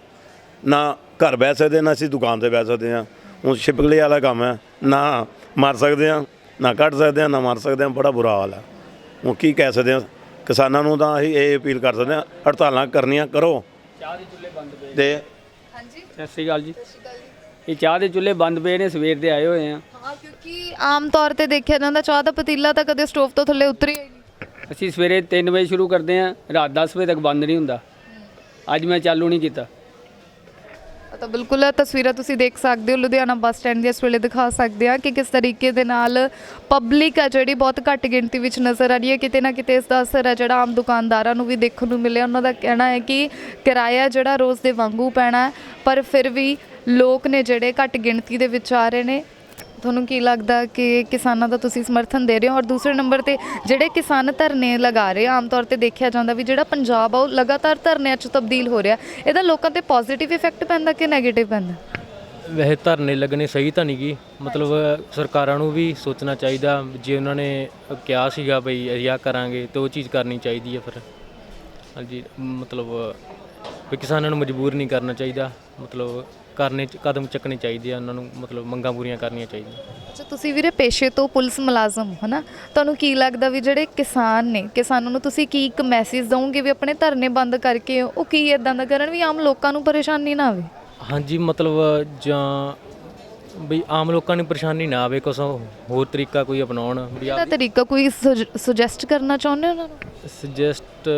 ਨਾ ਘਰ ਬਹਿ ਸਕਦੇ ਨਾ ਅਸੀਂ ਦੁਕਾਨ ਤੇ ਬਹਿ ਸਕਦੇ ਹਾਂ ਹੁਣ ਛਿਪਕਲੀ ਵਾਲਾ ਕੰਮ ਹੈ ਨਾ ਮਾਰ ਸਕਦੇ ਹਾਂ ਨਾ ਕੱਢ ਸਕਦੇ ਹਾਂ ਨਾ ਮਾਰ ਸਕਦੇ ਹਾਂ ਬੜਾ ਬੁਰਾ ਹਾਲ ਹੈ ਹੁਣ ਕੀ ਕਹਿ ਸਕਦੇ ਹਾਂ ਕਿਸਾਨਾਂ ਨੂੰ ਤਾਂ ਅਸੀਂ ਇਹ ਅਪੀਲ ਕਰ ਸਕਦੇ ਹਾਂ ਹੜਤਾਲਾਂ ਕਰਨੀਆਂ ਕਰੋ। ਤੇ ਹਾਂਜੀ। ਸਤਿ ਸ਼੍ਰੀ ਅਕਾਲ ਜੀ। ਇਹ ਚਾਹ ਦੇ ਚੁੱਲ੍ਹੇ ਬੰਦ ਪਏ ਨੇ ਸਵੇਰ ਦੇ ਆਏ ਹੋਏ ਆ। ਹਾਂ ਕਿਉਂਕਿ ਆਮ ਤੌਰ ਤੇ ਦੇਖਿਆ ਜਾਂਦਾ ਚਾਹ ਦਾ ਪਤੀਲਾ ਤਾਂ ਕਦੇ ਸਟੋਵ ਤੋਂ ਥੱਲੇ ਉਤਰਿਆ ਹੀ ਨਹੀਂ। ਅਸੀਂ ਸਵੇਰੇ 3 ਵਜੇ ਸ਼ੁਰੂ ਕਰਦੇ ਆ ਰਾਤ 10 ਵਜੇ ਤੱਕ ਬੰਦ ਨਹੀਂ ਹੁੰਦਾ। ਅੱਜ ਮੈਂ ਚਾਲੂ ਨਹੀਂ ਕੀਤਾ। ਤਾਂ ਬਿਲਕੁਲ ਇਹ ਤਸਵੀਰਾਂ ਤੁਸੀਂ ਦੇਖ ਸਕਦੇ ਹੋ, ਲੁਧਿਆਣਾ ਬੱਸ ਸਟੈਂਡ ਦੀਆਂ ਇਸ ਵੇਲੇ ਦਿਖਾ ਸਕਦੇ ਹਾਂ ਕਿ ਕਿਸ ਤਰੀਕੇ ਦੇ ਨਾਲ ਪਬਲਿਕ ਆ ਜਿਹੜੀ ਬਹੁਤ ਘੱਟ ਗਿਣਤੀ ਵਿੱਚ ਨਜ਼ਰ ਆ ਰਹੀ ਹੈ। ਕਿਤੇ ਨਾ ਕਿਤੇ ਇਸ ਦਾ ਅਸਰ ਹੈ ਜਿਹੜਾ ਆਮ ਦੁਕਾਨਦਾਰਾਂ ਨੂੰ ਵੀ ਦੇਖਣ ਨੂੰ ਮਿਲਿਆ। ਉਹਨਾਂ ਦਾ ਕਹਿਣਾ ਹੈ ਕਿ ਕਿਰਾਇਆ ਜਿਹੜਾ ਰੋਜ਼ ਦੇ ਵਾਂਗੂ ਪੈਣਾ ਪਰ ਫਿਰ ਵੀ ਲੋਕ ਨੇ ਜਿਹੜੇ ਘੱਟ ਗਿਣਤੀ ਦੇ ਵਿੱਚ ਆ ਰਹੇ ਨੇ ਤੁਹਾਨੂੰ ਕੀ ਲੱਗਦਾ ਕਿ ਕਿਸਾਨਾਂ ਦਾ ਤੁਸੀਂ ਸਮਰਥਨ ਦੇ ਰਹੇ ਹੋ? ਔਰ ਦੂਸਰੇ ਨੰਬਰ ਤੇ ਜਿਹੜੇ ਕਿਸਾਨ ਧਰਨੇ ਲਗਾ ਰਹੇ ਆ, ਆਮ ਤੌਰ ਤੇ ਦੇਖਿਆ ਜਾਂਦਾ ਵੀ ਜਿਹੜਾ ਪੰਜਾਬ ਆ ਉਹ ਲਗਾਤਾਰ ਧਰਨਿਆਂ 'ਚ ਤਬਦੀਲ ਹੋ ਰਿਹਾ। ਇਹਦਾ ਲੋਕਾਂ ਤੇ ਪੋਜ਼ਿਟਿਵ ਇਫੈਕਟ ਪੈਂਦਾ ਕਿ ਨੈਗੇਟਿਵ ਪੈਂਦਾ? ਵੈਸੇ ਧਰਨੇ ਲੱਗਣੇ ਸਹੀ ਤਾਂ ਨਹੀਂ ਗੀ। ਮਤਲਬ ਸਰਕਾਰਾਂ ਨੂੰ ਵੀ ਸੋਚਣਾ ਚਾਹੀਦਾ ਜੇ ਉਹਨਾਂ ਨੇ ਕਿਹਾ ਸੀਗਾ ਬਈ ਅਸੀਂ ਆਹ ਕਰਾਂਗੇ ਤੇ ਉਹ ਚੀਜ਼ ਕਰਨੀ ਚਾਹੀਦੀ ਹੈ ਫਿਰ। ਹਾਂਜੀ ਮਤਲਬ ਵੀ ਕਿਸਾਨਾਂ ਨੂੰ ਮਜਬੂਰ ਨਹੀਂ ਕਰਨਾ ਚਾਹੀਦਾ। ਮਤਲਬ ਕਰਨੇ ਚ- ਕਦਮ ਚੱਕਣੇ ਚਾਹੀਦੇ ਆ ਉਹਨਾਂ ਨੂੰ ਮਤਲਬ ਮੰਗਾਂ ਪੂਰੀਆਂ ਕਰਨੀਆਂ ਚਾਹੀਦੀਆਂ। ਅੱਛਾ ਤੁਸੀਂ ਵੀਰੇ ਪੇਸ਼ੇ ਤੋਂ ਪੁਲਿਸ ਮੁਲਾਜ਼ਮ ਹੋ ਨਾ ਤੁਹਾਨੂੰ ਕੀ ਲੱਗਦਾ ਵੀ ਜਿਹੜੇ ਕਿਸਾਨ ਨੇ ਕਿਸਾਨਾਂ ਨੂੰ ਤੁਸੀਂ ਕੀ ਇੱਕ ਮੈਸੇਜ ਦਵੋਗੇ ਵੀ ਆਪਣੇ ਧਰਨੇ ਬੰਦ ਕਰਕੇ ਉਹ ਕੀ ਇਦਾਂ ਦਾ ਕਰਨ ਵੀ ਆਮ ਲੋਕਾਂ ਨੂੰ ਪਰੇਸ਼ਾਨੀ ਨਾ ਆਵੇ? ਹਾਂਜੀ ਮਤਲਬ ਜਾਂ ਬਈ ਆਮ ਲੋਕਾਂ ਨੂੰ ਪਰੇਸ਼ਾਨੀ ਨਾ ਆਵੇ ਕੁਛ ਹੋਰ ਤਰੀਕਾ ਕੋਈ ਅਪਣਾਉਣ ਵੀ ਇਹਦਾ ਤਰੀਕਾ ਕੋਈ ਸੁਜੈਸਟ ਕਰਨਾ ਚਾਹੁੰਦੇ ਹੋ ਉਹਨਾਂ ਨੂੰ? ਸੁਜੈਸਟ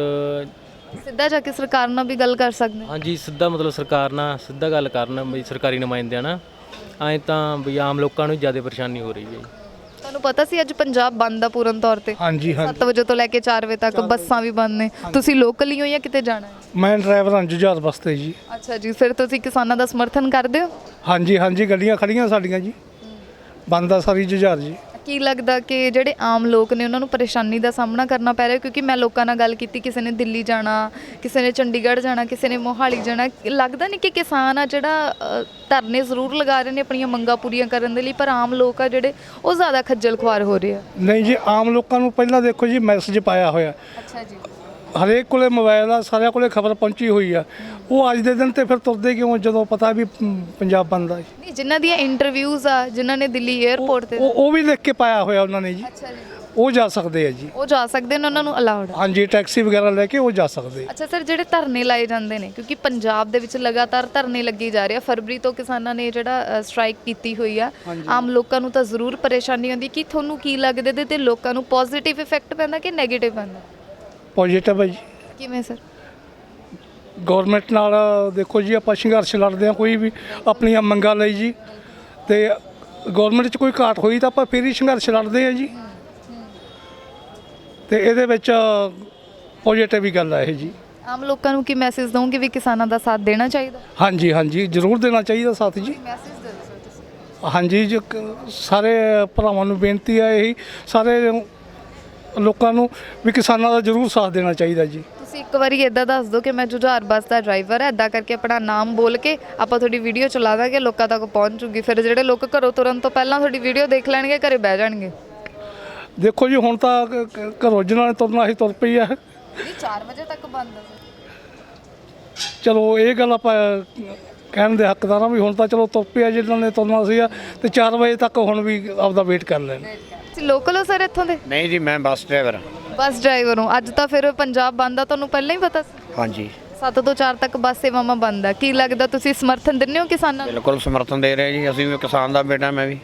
ਸਿੱਧਾ ਜਾ ਕੇ ਸਰਕਾਰ ਨਾਲ ਵੀ ਗੱਲ ਕਰ ਸਕਦੇ ਹੋ। ਹਾਂਜੀ ਸਿੱਧਾ ਮਤਲਬ ਸਰਕਾਰ ਨਾਲ ਸਿੱਧਾ ਗੱਲ ਕਰਨ ਬਈ ਸਰਕਾਰੀ ਨੁਮਾਇੰਦਿਆਂ ਨਾਲ। ਐਂ ਤਾਂ ਵੀ ਆਮ ਲੋਕਾਂ ਨੂੰ ਜ਼ਿਆਦਾ ਪਰੇਸ਼ਾਨੀ ਹੋ ਰਹੀ ਹੈ ਜੀ। ਤੁਹਾਨੂੰ ਪਤਾ ਸੀ ਅੱਜ ਪੰਜਾਬ ਬੰਦ ਆ ਪੂਰਨ ਤੌਰ ਤੇ? ਹਾਂਜੀ ਹਾਂ 7 ਵਜੇ ਤੋਂ ਲੈ ਕੇ 4 ਵਜੇ ਤੱਕ ਬੱਸਾਂ ਵੀ ਬੰਦ ਨੇ। ਤੁਸੀਂ ਲੋਕਲ ਹੀ ਹੋ ਜਾਂ ਕਿਤੇ ਜਾਣਾ ਹੈ? ਮੈਂ ਡਰਾਈਵਰ ਹਾਂ ਜੁਝਾਰ ਬਸਤੇ ਜੀ। ਅੱਛਾ ਜੀ ਫਿਰ ਤੁਸੀਂ ਕਿਸਾਨਾਂ ਦਾ ਸਮਰਥਨ ਕਰਦੇ ਹੋ? ਹਾਂਜੀ ਹਾਂਜੀ ਗੱਡੀਆਂ ਖੜੀਆਂ ਸਾਡੀਆਂ ਜੀ। ਬੰਦ ਆ ਸਾਰੀ ਜੁਝਾਰ ਜੀ। ਕੀ ਲੱਗਦਾ ਕਿ ਜਿਹੜੇ ਆਮ ਲੋਕ ਨੇ ਉਹਨਾਂ ਨੂੰ ਪਰੇਸ਼ਾਨੀ ਦਾ ਸਾਹਮਣਾ ਕਰਨਾ ਪੈ ਰਿਹਾ? ਕਿਉਂਕਿ ਮੈਂ ਲੋਕਾਂ ਨਾਲ ਗੱਲ ਕੀਤੀ ਕਿਸੇ ਨੇ ਦਿੱਲੀ ਜਾਣਾ ਕਿਸੇ ਨੇ ਚੰਡੀਗੜ੍ਹ ਜਾਣਾ ਕਿਸੇ ਨੇ ਮੋਹਾਲੀ ਜਾਣਾ। ਲੱਗਦਾ ਨਹੀਂ ਕਿ ਕਿਸਾਨ ਆ ਜਿਹੜਾ ਅ, ਧਰਨੇ ਜ਼ਰੂਰ ਲਗਾ ਰਹੇ ਨੇ ਆਪਣੀਆਂ ਮੰਗਾਂ ਪੂਰੀਆਂ ਕਰਨ ਦੇ ਲਈ ਪਰ ਆਮ ਲੋਕ ਆ ਜਿਹੜੇ ਉਹ ਜ਼ਿਆਦਾ ਖੱਜਲ ਖੁਆਰ ਹੋ ਰਹੇ ਆ। ਨਹੀਂ ਜੀ ਆਮ ਲੋਕਾਂ ਨੂੰ ਪਹਿਲਾਂ ਦੇਖੋ ਜੀ ਮੈਸੇਜ ਪਾਇਆ ਹੋਇਆ। ਅੱਛਾ ਜੀ। ਹਰੇਕ ਕੋਲੇ ਮੋਬਾਈਲ ਆ ਸਾਰਿਆਂ ਕੋਲੇ ਖਬਰ ਪਹੁੰਚੀ ਹੋਈ ਆ। ਉਹ ਅੱਜ ਦੇ ਦਿਨ ਤੇ ਫਿਰ ਤੁਰਦੇ ਕਿਉਂ ਜਦੋਂ ਪਤਾ ਵੀ ਪੰਜਾਬ ਬੰਦ ਆ। ਨਹੀਂ ਜਿਨ੍ਹਾਂ ਦੀਆਂ ਇੰਟਰਵਿਊਜ਼ ਆ ਜਿਨ੍ਹਾਂ ਨੇ ਦਿੱਲੀ 에ਅਰਪੋਰਟ ਤੇ ਉਹ ਉਹ ਵੀ ਲਿਖ ਕੇ ਪਾਇਆ ਹੋਇਆ ਉਹਨਾਂ ਨੇ ਜੀ। ਅੱਛਾ ਜੀ। ਉਹ ਜਾ ਸਕਦੇ ਆ ਜੀ। ਉਹ ਜਾ ਸਕਦੇ ਨੇ ਉਹਨਾਂ ਨੂੰ ਅਲਾਉਡ ਹਾਂਜੀ ਟੈਕਸੀ ਵਗੈਰਾ ਲੈ ਕੇ ਉਹ ਜਾ ਸਕਦੇ। ਅੱਛਾ ਸਰ ਜਿਹੜੇ ਧਰਨੇ ਲਾਏ ਜਾਂਦੇ ਨੇ ਕਿਉਂਕਿ ਪੰਜਾਬ ਦੇ ਵਿੱਚ ਲਗਾਤਾਰ ਧਰਨੇ ਲੱਗੀ ਜਾ ਰਹੇ ਆ। ਫਰਵਰੀ ਤੋਂ ਕਿਸਾਨਾਂ ਨੇ ਜਿਹੜਾ ਸਟ੍ਰਾਈਕ ਕੀਤੀ ਹੋਈ ਆ। ਆਮ ਲੋਕਾਂ ਨੂੰ ਤਾਂ ਜ਼ਰੂਰ ਪਰੇਸ਼ਾਨੀ ਆਉਂਦੀ। ਕਿ ਤੁਹਾਨੂੰ ਕੀ ਲੱਗਦਾ ਇਹਦੇ ਤੇ ਲੋਕਾਂ ਨੂੰ ਪੋਜ਼ਿਟਿਵ ਇਫੈਕਟ ਪੈਂਦਾ ਕਿ 네ਗੇਟਿਵ ਪੈਂਦਾ? ਪੋਜ਼ਿਟਿਵ ਹੈ ਜੀ। ਕਿਵੇਂ ਸਰ? ਗਵਰਨਮੈਂਟ ਨਾਲ ਦੇਖੋ ਜੀ ਆਪਾਂ ਸੰਘਰਸ਼ ਲੜਦੇ ਆ ਕੋਈ ਵੀ ਆਪਣੀਆਂ ਮੰਗਾਂ ਲਈ ਜੀ। ਤੇ ਗਵਰਨਮੈਂਟ 'ਚ ਕੋਈ ਘਾਟ ਹੋਈ ਤਾਂ ਆਪਾਂ ਫਿਰ ਹੀ ਸੰਘਰਸ਼ ਲੜਦੇ ਆ ਜੀ। ਤੇ ਇਹਦੇ ਵਿੱਚ ਪੋਜ਼ਿਟਿਵ ਹੀ ਗੱਲ ਹੈ ਇਹ ਜੀ। ਆਮ ਲੋਕਾਂ ਨੂੰ ਕੀ ਮੈਸੇਜ ਦਵਾਂਗੇ ਵੀ ਕਿਸਾਨਾਂ ਦਾ ਸਾਥ ਦੇਣਾ ਚਾਹੀਦਾ? ਹਾਂਜੀ ਹਾਂਜੀ ਜ਼ਰੂਰ ਦੇਣਾ ਚਾਹੀਦਾ ਸਾਥ ਜੀ। ਮੈਸੇਜ ਦੇ ਦਿਓ ਸਰ ਤੁਸੀਂ? ਹਾਂਜੀ ਜੀ ਸਾਰੇ ਭਰਾਵਾਂ ਨੂੰ ਬੇਨਤੀ ਹੈ ਇਹੀ ਸਾਰੇ ਲੋਕਾਂ ਨੂੰ ਵੀ ਕਿਸਾਨਾਂ ਦਾ ਜ਼ਰੂਰ ਸਾਥ ਦੇਣਾ ਚਾਹੀਦਾ ਜੀ। ਤੁਸੀਂ ਇੱਕ ਵਾਰੀ ਇਦਾਂ ਦੱਸ ਦਿਓ ਕਿ ਮੈਂ ਜੁਝਾਰ ਬੱਸ ਦਾ ਡਰਾਈਵਰ ਹੈ ਇਦਾਂ ਕਰਕੇ ਆਪਣਾ ਨਾਮ ਬੋਲ ਕੇ ਆਪਾਂ ਤੁਹਾਡੀ ਵੀਡੀਓ ਚਲਾ ਦਾਂਗੇ ਲੋਕਾਂ ਤੱਕ ਪਹੁੰਚ ਜੂਗੀ। ਫਿਰ ਜਿਹੜੇ ਲੋਕ ਘਰੋਂ ਤੁਰਨ ਤੋਂ ਪਹਿਲਾਂ ਤੁਹਾਡੀ ਵੀਡੀਓ ਦੇਖ ਲੈਣਗੇ ਘਰੇ ਬਹਿ ਜਾਣਗੇ। ਦੇਖੋ ਜੀ ਹੁਣ ਤਾਂ ਘਰੋਂ ਜਿਹਨਾਂ ਨੇ ਤੁਰਨਾ ਸੀ ਤੁਰ ਪਈ ਆ। ਜੀ 4 ਵਜੇ ਤੱਕ ਬੰਦ ਹੈ ਚਲੋ ਇਹ ਗੱਲ ਆਪਾਂ ਕਹਿਣ ਦੇ ਹੱਕਦਾਰਾਂ ਵੀ ਹੁਣ ਤਾਂ ਚਲੋ ਤੁਰ ਪਿਆ ਜਿਹਨਾਂ ਨੇ ਤੁਰਨਾ ਸੀਗਾ ਤੇ 4 ਵਜੇ ਤੱਕ ਹੁਣ ਵੀ ਆਪਦਾ ਵੇਟ ਕਰ ਲੈਣ। ਲੋਕਲ ਹੋ ਸਰ ਇੱਥੋਂ ਦੇ? ਨਹੀਂ ਜੀ ਮੈਂ ਬੱਸ ਡਰਾਈਵਰ ਹਾਂ। ਬੱਸ ਡਰਾਈਵਰ ਹੋ। ਅੱਜ ਤਾਂ ਫਿਰ ਪੰਜਾਬ ਬੰਦ ਆ ਤੁਹਾਨੂੰ ਪਹਿਲਾਂ ਹੀ ਪਤਾ ਸੀ? ਹਾਂਜੀ। 7 ਤੋਂ 4 ਤੱਕ ਬੱਸ ਸੇਵਾਵਾਂ ਬੰਦ ਆ। ਕੀ ਲੱਗਦਾ ਤੁਸੀਂ ਸਮਰਥਨ ਦਿੰਦੇ ਹੋ ਕਿਸਾਨਾਂ ਨੂੰ? ਬਿਲਕੁਲ ਸਮਰਥਨ ਦੇ ਰਹੇ ਜੀ ਅਸੀਂ ਵੀ ਕਿਸਾਨ ਦਾ ਬੇਟਾ ਮੈਂ ਵੀ।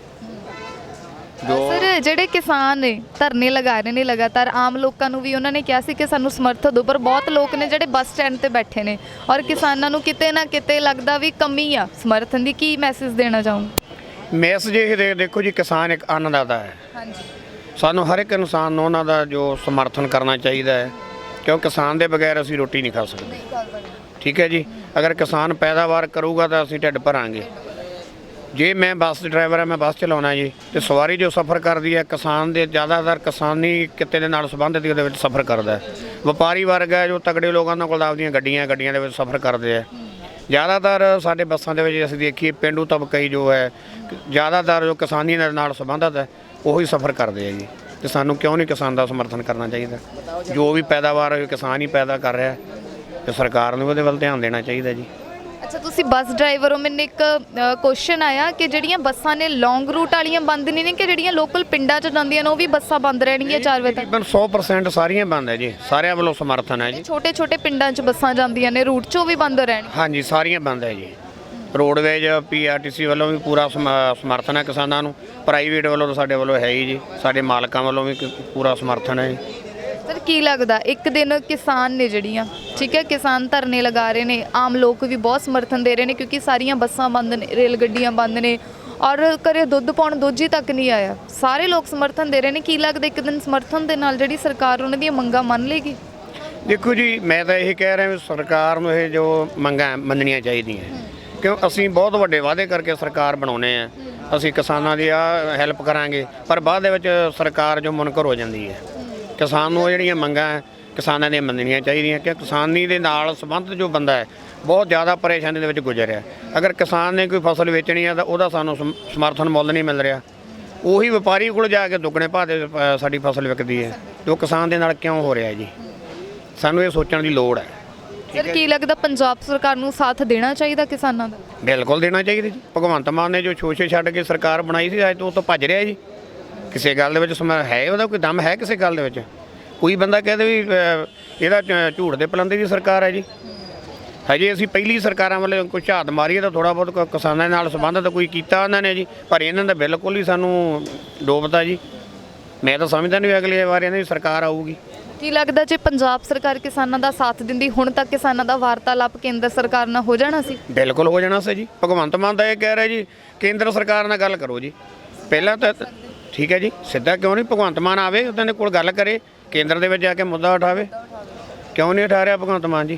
ਸਰ ਜਿਹੜੇ ਕਿਸਾਨ ਨੇ ਧਰਨੇ ਲਗਾ ਰਹੇ ਨੇ ਲਗਾਤਾਰ ਆਮ ਲੋਕਾਂ ਨੂੰ ਵੀ ਉਹਨਾਂ ਨੇ ਕਿਹਾ ਸੀ ਕਿ ਸਾਨੂੰ ਸਮਰਥਨ ਦਿਓ ਪਰ ਬਹੁਤ ਲੋਕ ਨੇ ਜਿਹੜੇ ਬੱਸ ਸਟੈਂਡ ਤੇ ਬੈਠੇ ਨੇ। ਔਰ ਕਿਸਾਨਾਂ ਨੂੰ ਕਿਤੇ ਨਾ ਕਿਤੇ ਲੱਗਦਾ ਵੀ ਕਮੀ ਆ। ਸਮਰਥਨ ਦੀ ਕੀ ਮੈਸੇਜ ਦੇਣਾ ਚਾਹੂੰ ਮੈਸੇਜ ਦੇਖੋ ਜੀ ਕਿਸਾਨ ਇੱਕ ਅੰਨਦਾਤਾ ਹੈ। ਹਾਂਜੀ। ਸਾਨੂੰ ਹਰ ਇੱਕ ਇਨਸਾਨ ਨੂੰ ਉਹਨਾਂ ਦਾ ਜੋ ਸਮਰਥਨ ਕਰਨਾ ਚਾਹੀਦਾ ਹੈ ਕਿਉਂ ਕਿਸਾਨ ਦੇ ਬਗੈਰ ਅਸੀਂ ਰੋਟੀ ਨਹੀਂ ਖਾ ਸਕਦੇ। ਠੀਕ ਹੈ ਜੀ? ਅਗਰ ਕਿਸਾਨ ਪੈਦਾਵਾਰ ਕਰੂਗਾ ਤਾਂ ਅਸੀਂ ਢਿੱਡ ਭਰਾਂਗੇ। ਜੇ ਮੈਂ ਬੱਸ ਡਰਾਈਵਰ ਹਾਂ ਮੈਂ ਬੱਸ ਚਲਾਉਣਾ ਜੀ ਤੇ ਸਵਾਰੀ ਜੋ ਸਫ਼ਰ ਕਰਦੀ ਹੈ ਕਿਸਾਨ ਦੇ ਜ਼ਿਆਦਾਤਰ ਕਿਸਾਨੀ ਕਿੱਤੇ ਦੇ ਨਾਲ ਸੰਬੰਧਿਤ ਉਹਦੇ ਵਿੱਚ ਸਫ਼ਰ ਕਰਦਾ ਹੈ। ਵਪਾਰੀ ਵਰਗ ਹੈ ਜੋ ਤਗੜੇ ਲੋਕਾਂ ਨਾਲ ਕੋਲ ਆਪਦੀਆਂ ਗੱਡੀਆਂ ਗੱਡੀਆਂ ਦੇ ਵਿੱਚ ਸਫ਼ਰ ਕਰਦੇ ਆ ਜ਼ਿਆਦਾਤਰ ਸਾਡੇ ਬੱਸਾਂ ਦੇ ਵਿੱਚ ਅਸੀਂ ਦੇਖੀਏ, ਪਿੰਡੂ ਤਬਕਾ ਹੀ ਜੋ ਹੈ, ਜ਼ਿਆਦਾਤਰ ਜੋ ਕਿਸਾਨੀ ਦੇ ਨਾਲ ਸੰਬੰਧਿਤ ਹੈ, ਉਹੀ ਸਫ਼ਰ ਕਰਦੇ ਆ ਜੀ। ਤੇ ਸਾਨੂੰ ਕਿਉਂ ਨਹੀਂ ਕਿਸਾਨ ਦਾ ਸਮਰਥਨ ਕਰਨਾ ਚਾਹੀਦਾ? ਜੋ ਵੀ ਪੈਦਾਵਾਰ ਕਿਸਾਨ ਹੀ ਪੈਦਾ ਕਰ ਰਿਹਾ ਹੈ, ਤੇ ਸਰਕਾਰ ਨੂੰ ਉਹਦੇ ਵੱਲ ਧਿਆਨ ਦੇਣਾ ਚਾਹੀਦਾ ਜੀ। ਅੱਛਾ ਤੁਸੀਂ ਬੱਸ ਡਰਾਈਵਰ ਹੋ ਮੈਨੂੰ ਇੱਕ ਕੁਐਸਚਨ ਆਇਆ ਕਿ ਜਿਹੜੀਆਂ ਬੱਸਾਂ ਨੇ ਲੌਂਗ ਰੂਟ ਵਾਲੀਆਂ ਬੰਦ ਨਹੀਂ ਨੇ ਕਿ ਜਿਹੜੀਆਂ ਲੋਕਲ ਪਿੰਡਾਂ 'ਚ ਜਾਂਦੀਆਂ ਨੇ ਉਹ ਵੀ ਬੱਸਾਂ ਬੰਦ ਰਹਿਣਗੀਆਂ 4 ਵਜੇ ਤੱਕ? ਤਕਰੀਬਨ 100% ਸਾਰੀਆਂ ਬੰਦ ਹੈ ਜੀ ਸਾਰਿਆਂ ਵੱਲੋਂ ਸਮਰਥਨ ਹੈ ਜੀ। ਛੋਟੇ ਛੋਟੇ ਪਿੰਡਾਂ 'ਚ ਬੱਸਾਂ ਜਾਂਦੀਆਂ ਨੇ ਰੂਟ 'ਚ ਵੀ ਬੰਦ ਰਹਿਣਗੀਆਂ? ਹਾਂਜੀ ਸਾਰੀਆਂ ਬੰਦ ਹੈ ਜੀ। ਰੋਡਵੇਜ ਪੀਆਰਟੀਸੀ ਵੱਲੋਂ ਵੀ ਪੂਰਾ ਸਮ- ਸਮਰਥਨ ਹੈ ਕਿਸਾਨਾਂ ਨੂੰ ਪ੍ਰਾਈਵੇਟ ਵੱਲੋਂ ਤਾਂ ਸਾਡੇ ਵੱਲੋਂ ਹੈ ਹੀ ਜੀ ਸਾਡੇ ਮਾਲਕਾਂ ਵੱਲੋਂ ਵੀ ਕ- ਪੂਰਾ ਸਮਰਥਨ ਹੈ ਜੀ। ਸਰ ਕੀ ਲੱਗਦਾ? ਇੱਕ ਦਿਨ ਕਿਸਾਨ ਨੇ ਜਿਹੜੀਆਂ, ਠੀਕ ਹੈ, ਕਿਸਾਨ ਧਰਨੇ ਲਗਾ ਰਹੇ ਨੇ, ਆਮ ਲੋਕ ਵੀ ਬਹੁਤ ਸਮਰਥਨ ਦੇ ਰਹੇ ਨੇ ਕਿਉਂਕਿ ਸਾਰੀਆਂ ਬੱਸਾਂ ਬੰਦ ਨੇ, ਰੇਲ ਗੱਡੀਆਂ ਬੰਦ ਨੇ ਔਰ ਘਰੇ ਦੁੱਧ ਪਾਉਣ ਦੋਜੀ ਤੱਕ ਨਹੀਂ ਆਇਆ। ਸਾਰੇ ਲੋਕ ਸਮਰਥਨ ਦੇ ਰਹੇ ਨੇ, ਕੀ ਲੱਗਦਾ ਇੱਕ ਦਿਨ ਸਮਰਥਨ ਦੇ ਨਾਲ ਜਿਹੜੀ ਸਰਕਾਰ ਉਹਨਾਂ ਦੀਆਂ ਮੰਗਾਂ ਮੰਨ ਲੇਗੀ ਦੇਖੋ ਜੀ, ਮੈਂ ਤਾਂ ਇਹ ਕਹਿ ਰਿਹਾ ਵੀ ਸਰਕਾਰ ਨੂੰ ਇਹ ਜੋ ਮੰਗਾਂ ਮੰਨਣੀਆਂ ਚਾਹੀਦੀਆਂ ਕਿਉਂ? ਅਸੀਂ ਬਹੁਤ ਵੱਡੇ ਵਾਅਦੇ ਕਰਕੇ ਸਰਕਾਰ ਬਣਾਉਨੇ ਆ ਅਸੀਂ ਕਿਸਾਨਾਂ ਦੀ ਆ ਹੈਲਪ ਕਰਾਂਗੇ, ਪਰ ਬਾਅਦ ਦੇ ਵਿੱਚ ਸਰਕਾਰ ਜੋ ਮੁਨਕਰ ਹੋ ਜਾਂਦੀ ਹੈ। ਕਿਸਾਨ ਨੂੰ ਉਹ ਜਿਹੜੀਆਂ ਮੰਗਾਂ ਹੈ, ਕਿਸਾਨਾਂ ਦੀਆਂ ਮੰਨਣੀਆਂ ਚਾਹੀਦੀਆਂ ਕਿ ਕਿਸਾਨੀ ਦੇ ਨਾਲ ਸੰਬੰਧਿਤ ਜੋ ਬੰਦਾ ਹੈ ਬਹੁਤ ਜ਼ਿਆਦਾ ਪਰੇਸ਼ਾਨੀ ਦੇ ਵਿੱਚ ਗੁਜ਼ਰਿਆ ਅਗਰ ਕਿਸਾਨ ਨੇ ਕੋਈ ਫਸਲ ਵੇਚਣੀ ਆ ਤਾਂ ਉਹਦਾ ਸਾਨੂੰ ਸਮ- ਸਮਰਥਨ ਮੁੱਲ ਨਹੀਂ ਮਿਲ ਰਿਹਾ। ਉਹੀ ਵਪਾਰੀ ਕੋਲ ਜਾ ਕੇ ਦੁੱਗਣੇ ਭਾਅ ਦੇ ਸਾਡੀ ਫਸਲ ਵਿਕਦੀ ਹੈ। ਤੇ ਉਹ ਕਿਸਾਨ ਦੇ ਨਾਲ ਕਿਉਂ ਹੋ ਰਿਹਾ ਜੀ? ਸਾਨੂੰ ਇਹ ਸੋਚਣ ਦੀ ਲੋੜ ਹੈ। ਸਰ ਕੀ ਲੱਗਦਾ ਪੰਜਾਬ ਸਰਕਾਰ ਨੂੰ ਸਾਥ ਦੇਣਾ ਚਾਹੀਦਾ ਕਿਸਾਨਾਂ ਦਾ? ਬਿਲਕੁਲ ਦੇਣਾ ਚਾਹੀਦਾ ਜੀ। ਭਗਵੰਤ ਮਾਨ ਨੇ ਜੋ ਛੋਛੇ ਛੱਡ ਕੇ ਸਰਕਾਰ ਬਣਾਈ ਸੀ ਅੱਜ ਤੋਂ ਉਹ ਤੋਂ ਭੱਜ ਰਿਹਾ ਜੀ। ਕਿਸੇ ਗੱਲ ਦੇ ਵਿੱਚ ਸਮਾ ਹੈ ਉਹਦਾ ਕੋਈ ਦਮ ਹੈ ਕਿਸੇ ਗੱਲ ਦੇ ਵਿੱਚ? ਕੋਈ ਬੰਦਾ ਕਹਦੇ ਵੀ ਅਹ, ਇਹਦਾ ਝ- ਝੂਠ ਦੇ ਪਲੰਦੇ ਦੀ ਸਰਕਾਰ ਹੈ ਜੀ। ਹਜੇ ਅਸੀਂ ਪਹਿਲੀ ਸਰਕਾਰਾਂ ਵੱਲੋਂ ਕੋਈ ਝਾਤ ਮਾਰੀ ਹੈ ਤਾਂ ਥੋੜਾ ਬਹੁਤ ਕ- ਕਿਸਾਨਾਂ ਨਾਲ ਸੰਬੰਧਿਤ ਕੋਈ ਕੀਤਾ ਉਹਨਾਂ ਨੇ ਜੀ ਪਰ ਇਹਨਾਂ ਦਾ ਬਿਲਕੁਲ ਹੀ ਸਾਨੂੰ ਡੋਬਤਾ ਜੀ। ਮੈਂ ਤਾਂ ਸਮਝਦਾ ਨਹੀਂ ਵੀ ਅਗਲੀ ਵਾਰ ਇਹਨਾਂ ਦੀ ਸਰਕਾਰ ਆਊਗੀ। ਕੀ ਲੱਗਦਾ ਜੇ ਪੰਜਾਬ ਸਰਕਾਰ ਕਿਸਾਨਾਂ ਦਾ ਸਾਥ ਦਿੰਦੀ ਹੁਣ ਤੱਕ ਕਿਸਾਨਾਂ ਦਾ ਵਾਰਤਾਲਾਪ ਕੇਂਦਰ ਸਰਕਾਰ ਨਾਲ ਹੋ ਜਾਣਾ ਸੀ? ਬਿਲਕੁਲ ਹੋ ਜਾਣਾ ਸੀ ਜੀ। ਭਗਵੰਤ ਮਾਨ ਤਾਂ ਇਹ ਕਹਿ ਰਿਹਾ ਜੀ ਕੇਂਦਰ ਸਰਕਾਰ ਨਾਲ ਗੱਲ ਕਰੋ ਜੀ। ਪਹਿਲਾਂ ਤਾਂ ਠੀਕ ਹੈ ਜੀ। ਸਿੱਧਾ ਕਿਉਂ ਨਹੀਂ ਭਗਵੰਤ ਮਾਨ ਆਵੇ, ਉਹਨਾਂ ਦੇ ਕੋਲ ਗੱਲ ਕਰੇ, ਕੇਂਦਰ ਦੇ ਵਿੱਚ ਜਾ ਕੇ ਮੁੱਦਾ ਉਠਾਵੇ? ਕਿਉਂ ਨਹੀਂ ਉਠਾ ਰਿਹਾ ਭਗਵੰਤ ਮਾਨ ਜੀ?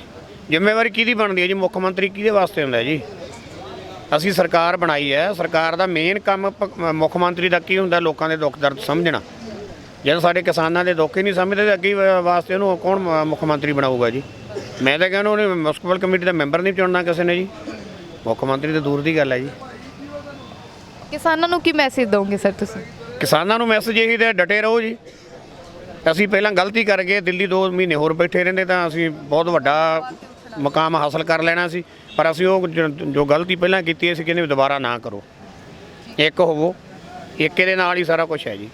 ਜ਼ਿੰਮੇਵਾਰੀ ਕਿਹਦੀ ਬਣਦੀ ਹੈ ਜੀ? ਮੁੱਖ ਮੰਤਰੀ ਕਿਹਦੇ ਵਾਸਤੇ ਹੁੰਦਾ ਜੀ? ਅਸੀਂ ਸਰਕਾਰ ਬਣਾਈ ਹੈ। ਸਰਕਾਰ ਦਾ ਮੇਨ ਕੰਮ ਮੁੱਖ ਮੰਤਰੀ ਦਾ ਕੀ ਹੁੰਦਾ? ਲੋਕਾਂ ਦੇ ਦੁੱਖ ਦਰਦ ਸਮਝਣਾ। ਜਦੋਂ ਸਾਡੇ ਕਿਸਾਨਾਂ ਦੇ ਦੁੱਖ ਹੀ ਨਹੀਂ ਸਮਝਦੇ, ਤਾਂ ਅੱਗੇ ਵਾਸਤੇ ਉਹਨੂੰ ਕੌਣ ਮੁੱਖ ਮੰਤਰੀ ਬਣਾਊਗਾ ਜੀ? ਮੈਂ ਤਾਂ ਕਹਿੰਦਾ ਉਹਨੇ ਮੁਸਕਬਲ ਕਮੇਟੀ ਦਾ ਮੈਂਬਰ ਨਹੀਂ ਚੁਣਨਾ ਕਿਸੇ ਨੇ ਜੀ। ਮੁੱਖ ਮੰਤਰੀ ਤਾਂ ਦੂਰ ਦੀ ਗੱਲ ਹੈ ਜੀ। ਕਿਸਾਨਾਂ ਨੂੰ ਕੀ ਮੈਸੇਜ ਦੋਗੇ ਸਰ ਤੁਸੀਂ? ਕਿਸਾਨਾਂ ਨੂੰ ਮੈਸੇਜ ਇਹੀ ਦੇ ਡਟੇ ਰਹੋ ਜੀ। ਅਸੀਂ ਪਹਿਲਾਂ ਗਲਤੀ ਕਰ ਗਏ, ਦਿੱਲੀ 2 ਮਹੀਨੇ ਹੋਰ ਬੈਠੇ ਰਹਿੰਦੇ ਤਾਂ ਅਸੀਂ ਬਹੁਤ ਵੱਡਾ ਮਕਾਮ ਹਾਸਲ ਕਰ ਲੈਣਾ ਸੀ। ਪਰ ਅਸੀਂ ਉਹ ਜੋ ਗਲਤੀ ਪਹਿਲਾਂ ਕੀਤੀ, ਅਸੀਂ ਕਹਿੰਦੇ ਵੀ ਦੁਬਾਰਾ ਨਾ ਕਰੋ। ਇੱਕ ਹੋਵੋ ਏਕੇ ਦੇ ਨਾਲ ਹੀ ਸਾਰਾ ਕੁਝ ਹੈ ਜੀ।